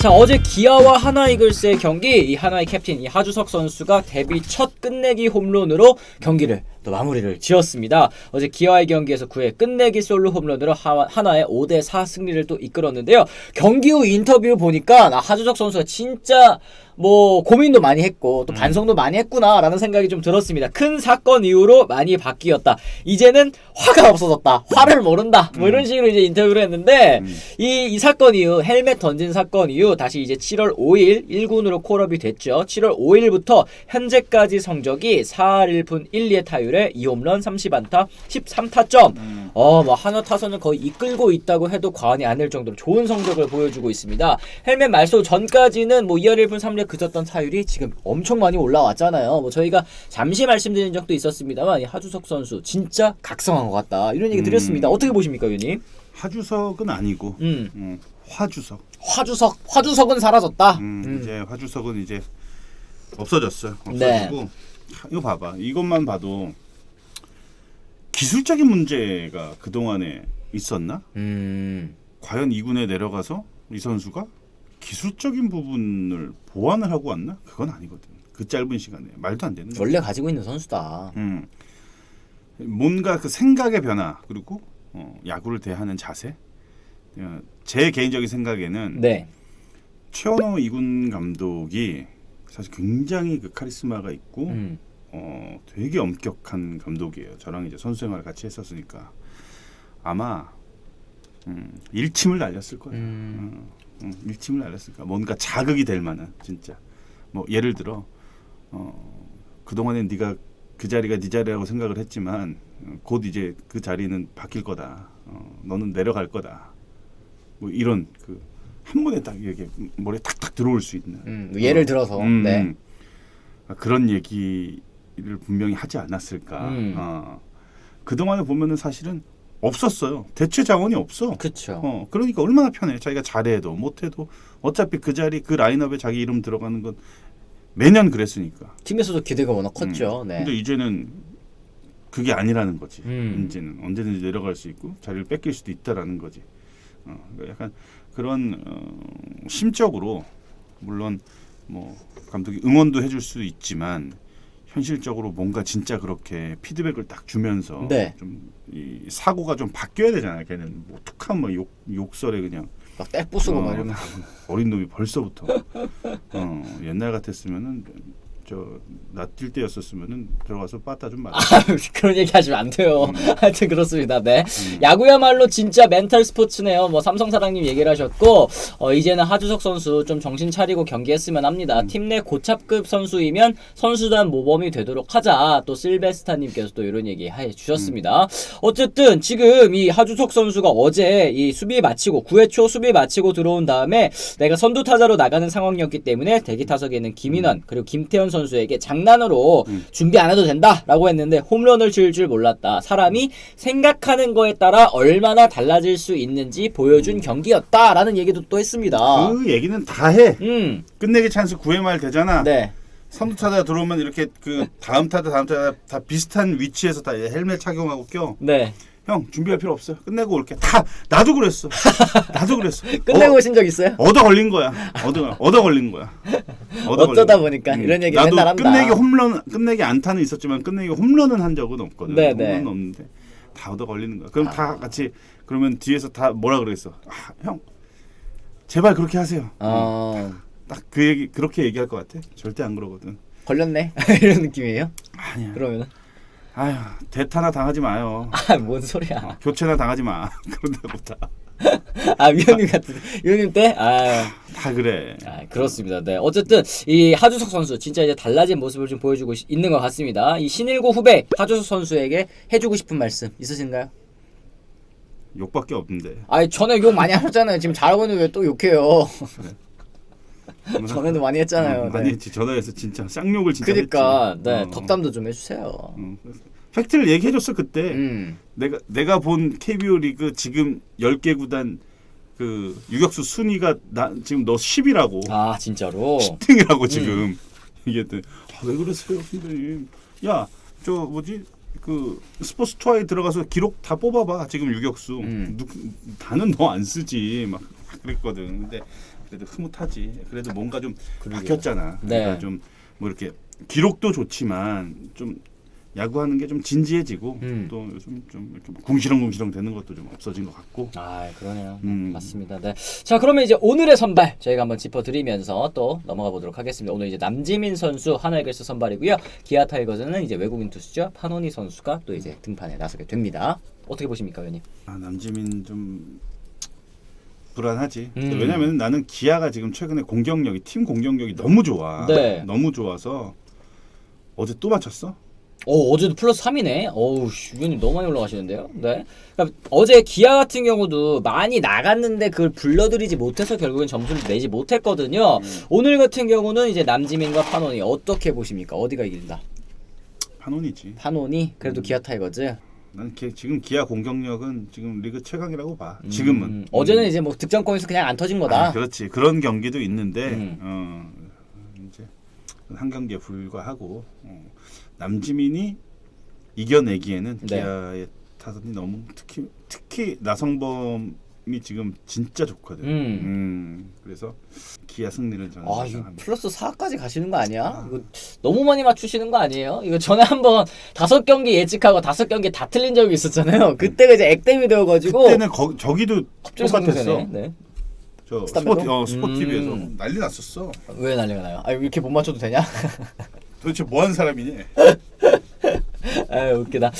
자 어제 기아와 하나이글스의 경기 이 하나의 캡틴 이 하주석 선수가 데뷔 첫 끝내기 홈런으로 경기를 또 마무리를 지었습니다. 어제 기아와의 경기에서 9회 끝내기 솔로 홈런으로 하, 하나의 5대 4 승리를 또 이끌었는데요. 경기 후 인터뷰 보니까 나 하주석 선수가 진짜 뭐 고민도 많이 했고 또 반성도 많이 했구나라는 생각이 좀 들었습니다. 큰 사건 이후로 많이 바뀌었다. 이제는 화가 없어졌다. 화를 모른다. 뭐 이런 식으로 이제 인터뷰를 했는데 이, 이 사건 이후 헬멧 던진 사건 이후 다시 이제 7월 5일 1군으로 콜업이 됐죠. 7월 5일부터 현재까지 성적이 4할 1푼 1리의 타율에 2홈런 30안타 13타점. 어, 뭐 한화 타선을 거의 이끌고 있다고 해도 과언이 아닐 정도로 좋은 성적을 보여주고 있습니다. 헬멧 말소 전까지는 뭐 2할 1분 3리 그쳤던 타율이 지금 엄청 많이 올라왔잖아요. 뭐 저희가 잠시 말씀드린 적도 있었습니다만 이 하주석 선수 진짜 각성한 것 같다. 이런 얘기 드렸습니다. 어떻게 보십니까, 위원님? 하주석은 아니고 음. 음, 화주석. 화주석, 화주석은 사라졌다. 음, 음. 이제 화주석은 이제 없어졌어요. 네. 없어지고 이거 봐봐. 이것만 봐도 기술적인 문제가 그 동안에 있었나? 음. 과연 2군에 내려가서 이 선수가 기술적인 부분을 보완을 하고 왔나? 그건 아니거든. 그 짧은 시간에 말도 안 되는. 원래 가지고 있는 선수다. 음. 뭔가 그 생각의 변화 그리고 어, 야구를 대하는 자세. 어, 제 개인적인 생각에는 네. 최원호 이군 감독이 사실 굉장히 그 카리스마가 있고 음. 어, 되게 엄격한 감독이에요. 저랑 이제 선수 생활을 같이 했었으니까 아마 음, 일침을 날렸을 거예요. 음. 음, 음, 일침을 거야. 뭔가 자극이 될 만한 진짜. 뭐 예를 들어 어, 그 동안엔 네가 그 자리가 네 자리라고 생각을 했지만 어, 곧 이제 그 자리는 바뀔 거다. 어, 너는 내려갈 거다. 뭐 이런 그 한 번에 딱 이렇게 머리에 탁탁 들어올 수 있는. 음. 예를 들어서. 음, 네. 음. 아, 그런 얘기 를 분명히 하지 않았을까. 음. 어. 그 동안에 보면은 사실은 없었어요. 대체 자원이 없어. 그쵸. 어, 그러니까 얼마나 편해. 자기가 잘해도 못해도 어차피 그 자리 그 라인업에 자기 이름 들어가는 건 매년 그랬으니까. 팀에서도 기대가 워낙 컸죠. 음. 네. 근데 이제는 그게 아니라는 거지. 음. 이제는 언제든지 내려갈 수 있고 자리를 뺏길 수도 있다라는 거지. 어, 그러니까 약간 그런 어, 심적으로 물론 뭐 감독이 응원도 해줄 수 있지만 현실적으로 뭔가 진짜 그렇게 피드백을 딱 주면서 네. 좀이 사고가 좀 바뀌어야 되잖아요. 걔는 뭐 툭한 뭐욕 욕설에 그냥 막 떼부수고 막 어, 이러면. 어린 놈이 벌써부터 어, 옛날 같았으면은 저나뛸 때였었으면은 들어가서 빠따 좀 맞아. 그런 얘기 하시면 안 돼요. 음. 하여튼 그렇습니다. 네. 야구야말로 진짜 멘탈 스포츠네요. 뭐 삼성 사장님 얘기를 하셨고 어, 이제는 하주석 선수 좀 정신 차리고 경기했으면 합니다. 음. 팀내 고참급 선수이면 선수단 모범이 되도록 하자. 또 실베스타 님께서 또 이런 얘기 해 주셨습니다. 음. 어쨌든 지금 이 하주석 선수가 어제 이 수비 마치고 9회 초 수비 마치고 들어온 다음에 내가 선두 타자로 나가는 상황이었기 때문에 대기 타석에는 김인환 그리고 김태현 선수 에게 장난으로 음. 준비 안 해도 된다라고 했는데 홈런을 칠 줄 몰랐다. 사람이 생각하는 거에 따라 얼마나 달라질 수 있는지 보여준 경기였다라는 얘기도 또 했습니다. 그 얘기는 다 해. 음, 끝내기 찬스 9회 말 되잖아. 네. 선두 타자 들어오면 이렇게 그 다음 타자 다음 타자 다 비슷한 위치에서 다 헬멧 착용하고 껴. 네. 형 준비할 필요 없어요. 끝내고 올게. 다 나도 그랬어. 나도 그랬어. 끝내고 어, 오신 적 있어요? 얻어 걸린 거야. 얻어 얻어 걸린 거야. 얻어 어쩌다 걸린. 보니까 음. 이런 얘기 나도 맨날 한다. 끝내기 홈런 끝내기 안타는 있었지만 끝내기 홈런은 한 적은 없거든. 네, 네. 홈런은 없는데 다 얻어 걸리는 거야. 그럼 다 같이 그러면 뒤에서 다 뭐라 그랬어? 아, 형 제발 그렇게 하세요. 어, 딱그 얘기 그렇게 얘기할 것 같아. 절대 안 그러거든. 걸렸네. 이런 느낌이에요? 아니야. 그러면은 아휴 대타나 당하지 마요. 아, 뭔 소리야. 교체나 당하지 마. 그런다고 다. 아, 위원님 같은 위원님 때? 아. 다 그래. 아, 그렇습니다. 네. 어쨌든 이 하주석 선수 진짜 이제 달라진 모습을 좀 보여주고 시- 있는 것 같습니다. 이 신일고 후배 하주석 선수에게 해주고 싶은 말씀 있으신가요? 욕밖에 없는데. 아, 전에 욕 많이 하셨잖아요. 지금 잘하고 있는데 왜 또 욕해요? 전에도 많이 했잖아요. 어, 네. 많이 했지. 전화해서 진짜 쌍욕을 진짜 그러니까 했지. 네 어. 덕담도 좀 해주세요. 어, 그래서 팩트를 얘기해줬어 그때. 음. 내가 내가 본 KBO 리그 지금 10개 구단 그 유격수 순위가 나 지금 너 10이라고. 아 진짜로. 10등이라고 지금. 이게 또, 아, 왜 그러세요, 선생님? 야, 저 뭐지? 그 스포츠 투어에 들어가서 기록 다 뽑아봐. 지금 유격수. 음. 누, 나는 너 안 쓰지. 막 그랬거든. 근데 그래도 흐뭇하지. 그래도 뭔가 좀 그러게요. 바뀌었잖아. 네. 그러니까 좀뭐 이렇게 기록도 좋지만 좀 야구하는 게 좀 진지해지고 음. 또 요즘 좀 이렇게 뭐 궁시렁궁시렁 되는 것도 좀 없어진 것 같고. 아 그러네요. 음. 맞습니다. 네. 자 그러면 이제 오늘의 선발 저희가 한번 짚어드리면서 또 넘어가 보도록 하겠습니다. 오늘 이제 남지민 선수 하나이글스 선발이고요. 기아 타이거즈는 이제 외국인 투수죠 파노니 선수가 또 이제 등판에 나서게 됩니다. 어떻게 보십니까, 위원님? 아, 남지민 좀 불안하지. 음. 왜냐면 나는 기아가 지금 최근에 공격력이 팀 공격력이 너무 좋아. 네. 너무 좋아서 어제 또 맞췄어. 오 어제도 플러스 3이네. 어우 씨, 위원님 너무 많이 올라가시는데요. 네. 그러니까 어제 기아 같은 경우도 많이 나갔는데 그걸 불러들이지 못해서 결국엔 점수를 내지 못했거든요. 오늘 같은 경우는 이제 남지민과 파노니 어떻게 보십니까? 어디가 이긴다? 판원이지. 파노니 그래도 기아 타이거즈. 난 기, 지금 기아 공격력은 지금 리그 최강이라고 봐. 음, 지금은. 어제는 음. 이제 뭐 득점권에서 그냥 안 터진 거다. 아, 그렇지. 그런 경기도 있는데 음. 어, 이제 한 경기에 불과하고 어, 남지민이 이겨내기에는 네. 기아의 타선이 너무 특히 특히 나성범 이 지금 진짜 좋거든. 음. 음, 그래서 기아 승리를 저는 아, 이거. 플러스 4까지 가시는 거 아니야? 이거 너무 많이 맞추시는 거 아니에요? 이거 전에 한번 다섯 경기 예측하고 다섯 경기 다 틀린 적이 있었잖아요. 그때가 이제 액땜이 되어 가지고 그때는 거, 저기도 갑자기 똑같았어. 상승세네. 네. 저 스타배도? 스포 어, 스포티비에서 음. 난리 났었어. 왜 난리가 나요? 아, 이렇게 못 맞춰도 되냐? 도대체 뭐 하는 사람이니? 아 웃기다.